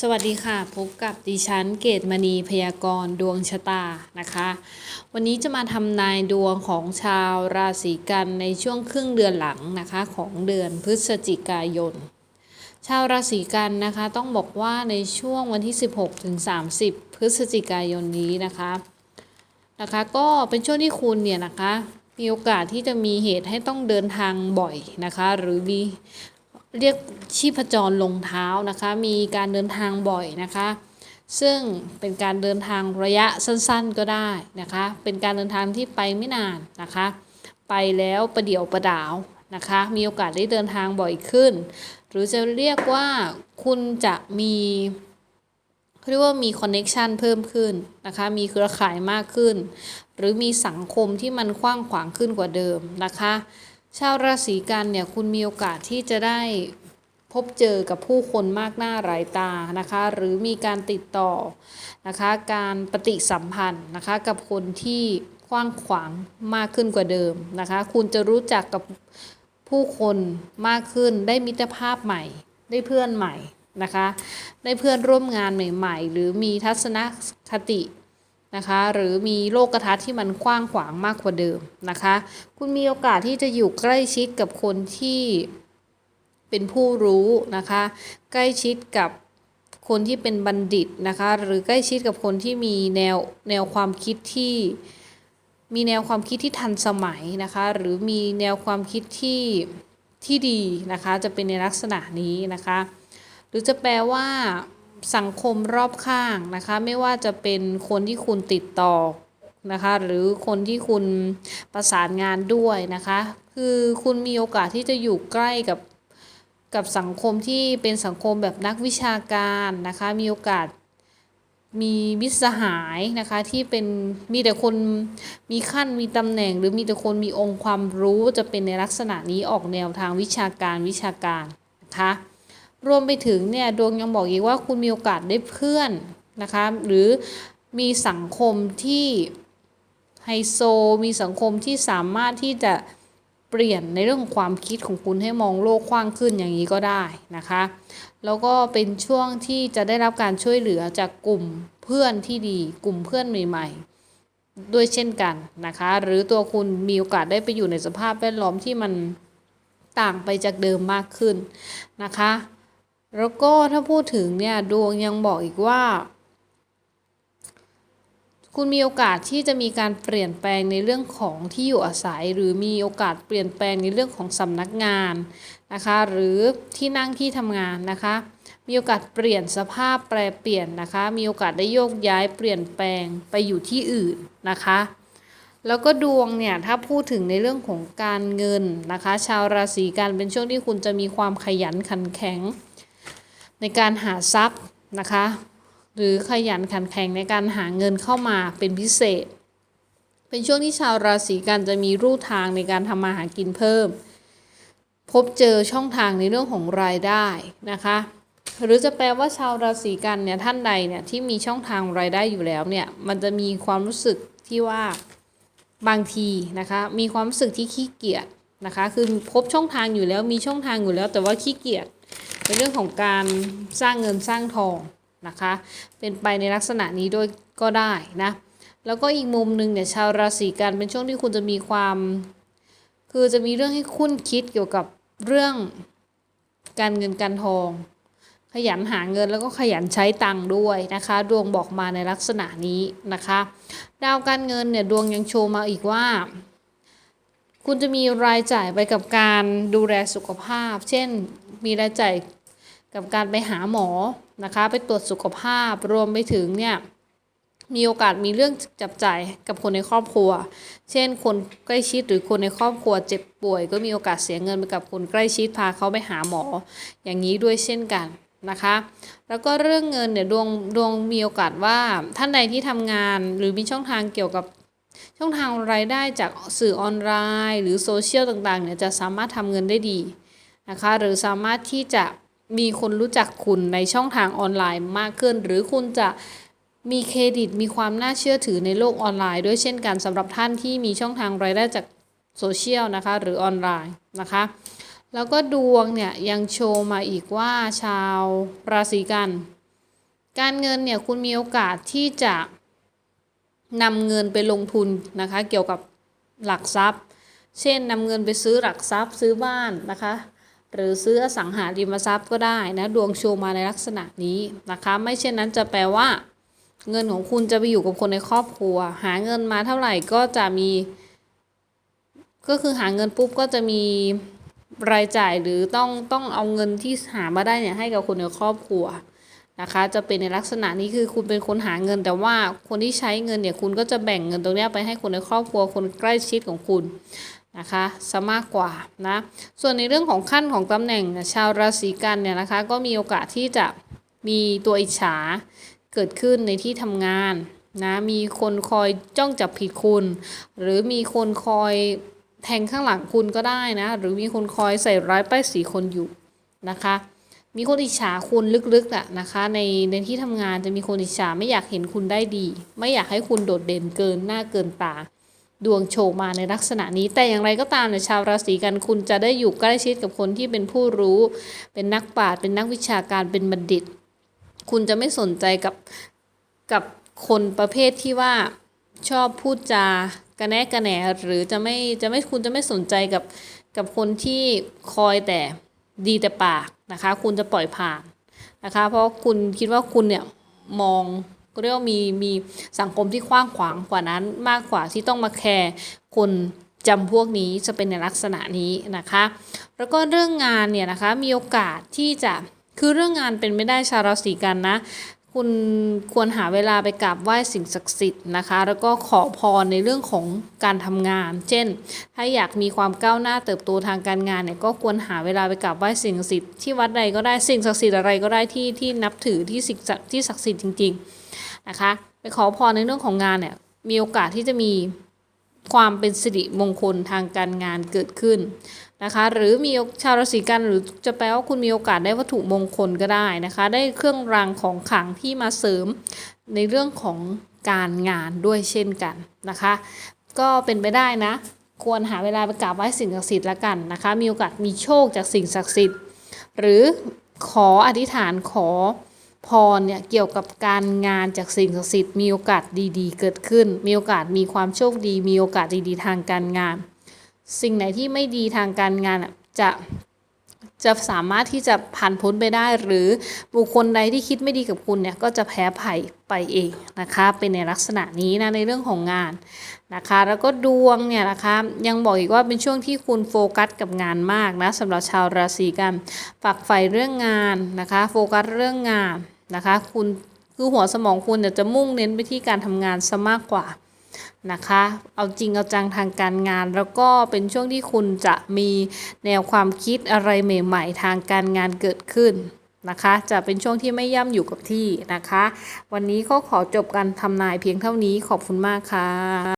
สวัสดีค่ะ พบกับดิฉันเกตมณีพยากรณ์ดวงชะตานะคะ วันนี้จะมาทำนายดวงของชาวราศีกันในช่วงครึ่งเดือนหลังนะคะของเดือนพฤศจิกายน ชาวราศีกันนะคะต้องบอกว่าในช่วงวันที่ 16ถึง30 พฤศจิกายนนี้นะคะนะคะ ก็เป็นช่วงที่คุณเนี่ยนะคะมีโอกาสที่จะมีเหตุให้ต้องเดินทางบ่อยนะคะ หรือมี เรียกชีพจรลงเท้านะคะ มีการเดินทางบ่อยนะคะ ซึ่งเป็นการเดินทางระยะสั้นๆก็ได้นะคะ เป็นการเดินทางที่ไปไม่นานนะคะ ไปแล้วประเดี๋ยวประดาวนะคะ มีโอกาสได้เดินทางบ่อยขึ้น หรือจะเรียกว่าคุณจะมีเรียกว่ามีคอนเน็ชันเพิ่มขึ้นนะคะ มีเครือข่ายมากขึ้น หรือมีสังคมที่มันกว้างขวางขึ้นกว่าเดิมนะคะ ชาวราศีกันเนี่ยคุณมีโอกาสที่จะได้พบเจอกับผู้คนมากหน้าหลายตานะคะ หรือมีการติดต่อนะคะ การปฏิสัมพันธ์นะคะ กับคนที่กว้างขวางมากขึ้นกว่าเดิมนะคะ คุณจะรู้จักกับผู้คนมากขึ้นได้มิตรภาพใหม่ ได้เพื่อนใหม่นะคะ ได้เพื่อนร่วมงานใหม่ ๆ หรือมีทัศนคติ นะคะ หรือมีโลกกระทัศน์ที่มันกว้างขวางมากกว่าเดิมนะคะ คุณมีโอกาสที่จะอยู่ใกล้ชิดกับคนที่เป็นผู้รู้นะคะ ใกล้ชิดกับคนที่เป็นบัณฑิตนะคะ หรือใกล้ชิดกับคนที่มีแนวแนวความคิดที่มีแนวความคิดที่ทันสมัยนะคะ หรือมีแนวความคิดที่ที่ดีนะคะ จะเป็นในลักษณะนี้นะคะ หรือจะแปลว่า สังคมรอบข้างนะคะ ไม่ว่าจะเป็นคนที่คุณติดต่อนะคะ หรือคนที่คุณประสานงานด้วยนะคะ คือคุณมีโอกาสที่จะอยู่ใกล้กับกับสังคมที่เป็นสังคมแบบนักวิชาการนะคะ มีโอกาสมีมิตรสหายนะคะที่เป็นมีแต่คนมีขั้นมีตำแหน่ง หรือมีแต่คนมีองค์ความรู้จะเป็นในลักษณะนี้ออกแนวทางวิชาการวิชาการนะคะ รวมไปถึงเนี่ยดวงยังบอกอีกว่าคุณมีโอกาสได้เพื่อนนะคะหรือมีสังคมที่ไฮโซมีสังคมที่สามารถที่จะเปลี่ยนในเรื่องของความคิดของคุณให้มองโลกกว้างขึ้นอย่างนี้ก็ได้นะคะ แล้วก็เป็นช่วงที่จะได้รับการช่วยเหลือจากกลุ่มเพื่อนที่ดี กลุ่มเพื่อนใหม่ ๆ ด้วยเช่นกันนะคะ หรือตัวคุณมีโอกาสได้ไปอยู่ในสภาพแวดล้อมที่มันต่างไปจากเดิมมากขึ้นนะคะ แล้วก็ถ้าพูดถึงเนี่ยดวงยังบอกอีกว่า คุณมีโอกาสที่จะมีการเปลี่ยนแปลงในเรื่องของที่อยู่อาศัย หรือมีโอกาสเปลี่ยนแปลงในเรื่องของสำนักงานนะคะ หรือที่นั่งที่ทำงานนะคะ มีโอกาสเปลี่ยนสภาพแปรเปลี่ยนนะคะ มีโอกาสได้โยกย้ายเปลี่ยนแปลงไปอยู่ที่อื่นนะคะแล้วก็ดวงเนี่ยถ้าพูดถึงในเรื่องของการเงินนะคะ ชาวราศีกันเป็นช่วงที่คุณจะมีความขยันขันแข็ง ในการหาทรัพย์นะคะ หรือขยันขันแข็งในการหาเงินเข้ามาเป็นพิเศษ เป็นช่วงที่ชาวราศีกันจะมีรูทางในการทำมาหากินเพิ่ม พบเจอช่องทางในเรื่องของรายได้นะคะ หรือจะแปลว่าชาวราศีกันเนี่ยท่านใดเนี่ยที่มีช่องทางรายได้อยู่แล้วเนี่ยมันจะมีความรู้สึกที่ว่าบางทีนะคะมีความรู้สึกที่ขี้เกียจนะคะ คือพบช่องทางอยู่แล้วมีช่องทางอยู่แล้วแต่ว่าขี้เกียจ เป็นเรื่องของการสร้างเงินสร้างทองนะคะ เป็นไปในลักษณะนี้ด้วยก็ได้นะ แล้วก็อีกมุมหนึ่งเนี่ยชาวราศีกันเป็นช่วงที่คุณจะมีความ คือจะมีเรื่องให้คุ้นคิดเกี่ยวกับเรื่องการเงินการทอง ขยันหาเงินแล้วก็ขยันใช้ตังค์ด้วยนะคะ ดวงบอกมาในลักษณะนี้นะคะ ดาวการเงินเนี่ยดวงยังโชว์มาอีกว่า คุณจะมีรายจ่ายไปกับการดูแลสุขภาพ เช่น มีรายจ่ายกับการไปหาหมอนะคะ ไปตรวจสุขภาพรวมไปถึงเนี่ยมีโอกาสมีเรื่องจับจ่ายกับคนในครอบครัว เช่น คนใกล้ชิดหรือคนในครอบครัวเจ็บป่วย ก็มีโอกาสเสียเงินไปกับคนใกล้ชิดพาเขาไปหาหมอ อย่างนี้ด้วยเช่นกันนะคะ แล้วก็เรื่องเงินเนี่ยดวงดวงมีโอกาสว่าท่านใดที่ทำงานหรือมีช่องทางเกี่ยวกับช่องทางรายได้จากสื่อออนไลน์ หรือโซเชียลต่างๆเนี่ยจะสามารถทำเงินได้ดี นะคะ หรือสามารถที่จะมีคนรู้จักคุณในช่องทางออนไลน์มากขึ้น หรือคุณจะมีเครดิตมีความน่าเชื่อถือในโลกออนไลน์ ด้วยเช่นกันสำหรับท่านที่มีช่องทางรายได้จากโซเชียลนะคะ หรือออนไลน์นะคะ แล้วก็ดวงเนี่ยยังโชว์มาอีกว่าชาวราศีกัน การเงินเนี่ยคุณมีโอกาสที่จะนำเงินไปลงทุนนะคะ เกี่ยวกับหลักทรัพย์ เช่นนำเงินไปซื้อหลักทรัพย์ซื้อบ้านนะคะ หรือซื้ออสังหาริมทรัพย์ก็ได้นะดวงโชว์มาในลักษณะนี้นะคะ ไม่เช่นนั้นจะแปลว่า เงินของคุณจะไปอยู่กับคนในครอบครัว หาเงินมาเท่าไหร่ก็จะมี ก็คือหาเงินปุ๊บก็จะมีรายจ่ายหรือต้องต้องเอาเงินที่หามาได้เนี่ยให้กับคนในครอบครัวนะคะ จะเป็นในลักษณะนี้คือคุณเป็นคนหาเงิน แต่ว่าคนที่ใช้เงินเนี่ยคุณก็จะแบ่งเงินตรงนี้ไปให้คนในครอบครัวคนใกล้ชิดของคุณ นะคะซะมากกว่านะส่วนในเรื่องของขั้นของตำแหน่งเนี่ยชาวราศีกันเนี่ยนะคะก็มีโอกาสที่จะมีตัวอิจฉาเกิดขึ้นในที่ทำงานนะมีคนคอยจ้องจับผิดคุณ หรือมีคนคอยแทงข้างหลังคุณก็ได้นะ หรือมีคนคอยใส่ร้ายป้ายสีคนอยู่นะคะ มีคนอิจฉาคุณลึกๆอะนะคะ ในในที่ทำงานจะมีคนอิจฉาไม่อยากเห็นคุณได้ดี ไม่อยากให้คุณโดดเด่นเกินหน้าเกินตา ดวงโชว์มาในลักษณะนี้ แต่อย่างไรก็ตามเนี่ยชาวราศีกันคุณจะได้อยู่ใกล้ชิดกับคนที่เป็นผู้รู้ เป็นนักปราชญ์เป็นนักวิชาการเป็นบัณฑิต คุณจะไม่สนใจกับกับคนประเภทที่ว่าชอบพูดจากระแนะกระแหนหรือจะไม่จะไม่คุณจะไม่สนใจกับกับคนที่คอยแต่ดีแต่ปากนะคะ คุณจะปล่อยผ่านนะคะ เพราะคุณคิดว่าคุณเนี่ยมอง ก็เรียกว่ามีมีสังคมที่กว้างขวางกว่านั้นมากกว่าที่ต้องมาแคร์คนจำพวกนี้จะเป็นในลักษณะนี้นะคะ แล้วก็เรื่องงานเนี่ยนะคะมีโอกาสที่จะคือเรื่องงานเป็นไม่ได้ชาวราศีกันนะ คุณควรหาเวลาไปกราบไหว้สิ่งศักดิ์สิทธิ์นะคะ แล้วก็ขอพรในเรื่องของการทำงาน เช่น ถ้าอยากมีความก้าวหน้าเติบโตทางการงานเนี่ยก็ควรหาเวลาไปกราบไหว้สิ่งศักดิ์สิทธิ์ที่วัดใดก็ได้สิ่งศักดิ์สิทธิ์อะไรก็ได้ที่ที่นับถือที่สิ่งศักดิ์ที่ศักดิ์สิทธิ์จริง ๆ นะคะไปขอพรในเรื่องของงานเนี่ยมีโอกาสที่จะมีความเป็นสิริมงคลทางการงานเกิดขึ้นนะคะ หรือมีชาวราศีกันหรือจะแปลว่าคุณมีโอกาสได้วัตถุมงคลก็ได้นะคะ ได้เครื่องรางของขลังที่มาเสริมในเรื่องของการงานด้วยเช่นกันนะคะ ก็เป็นไปได้นะ ควรหาเวลาไปกราบไหว้สิ่งศักดิ์สิทธิ์ละกันนะคะ มีโอกาสมีโชคจากสิ่งศักดิ์สิทธิ์ หรือขออธิษฐานขอ พรเนี่ยเกี่ยวกับการงานจากสิ่งศักดิ์สิทธิ์มีโอกาสดีๆ เกิดขึ้น มีโอกาสมีความโชคดี มีโอกาสดีๆทางการงาน สิ่งไหนที่ไม่ดีทางการงานจะจะสามารถที่จะผ่านพ้นไปได้ หรือบุคคลใดที่คิดไม่ดีกับคุณเนี่ยก็จะแพ้ภัยไปเองนะคะเป็นในลักษณะนี้นะในเรื่องของงานนะคะ แล้วก็ดวงเนี่ยนะคะยังบอกอีกว่าเป็นช่วงที่คุณโฟกัสกับงานมากนะสำหรับชาวราศีกันฝักใฝ่เรื่องงานนะคะ โฟกัสเรื่องงาน นะคะ คุณคือหัวสมองคุณเนี่ยจะมุ่งเน้นไปที่การทำงานซะมากกว่านะคะ เอาจริงเอาจังทางการงาน แล้วก็เป็นช่วงที่คุณจะมีแนวความคิดอะไรใหม่ๆ ทางการงานเกิดขึ้นนะคะ จะเป็นช่วงที่ไม่ย่ำอยู่กับที่นะคะ วันนี้ก็ขอจบการทำนายเพียงเท่านี้ขอบคุณมากค่ะ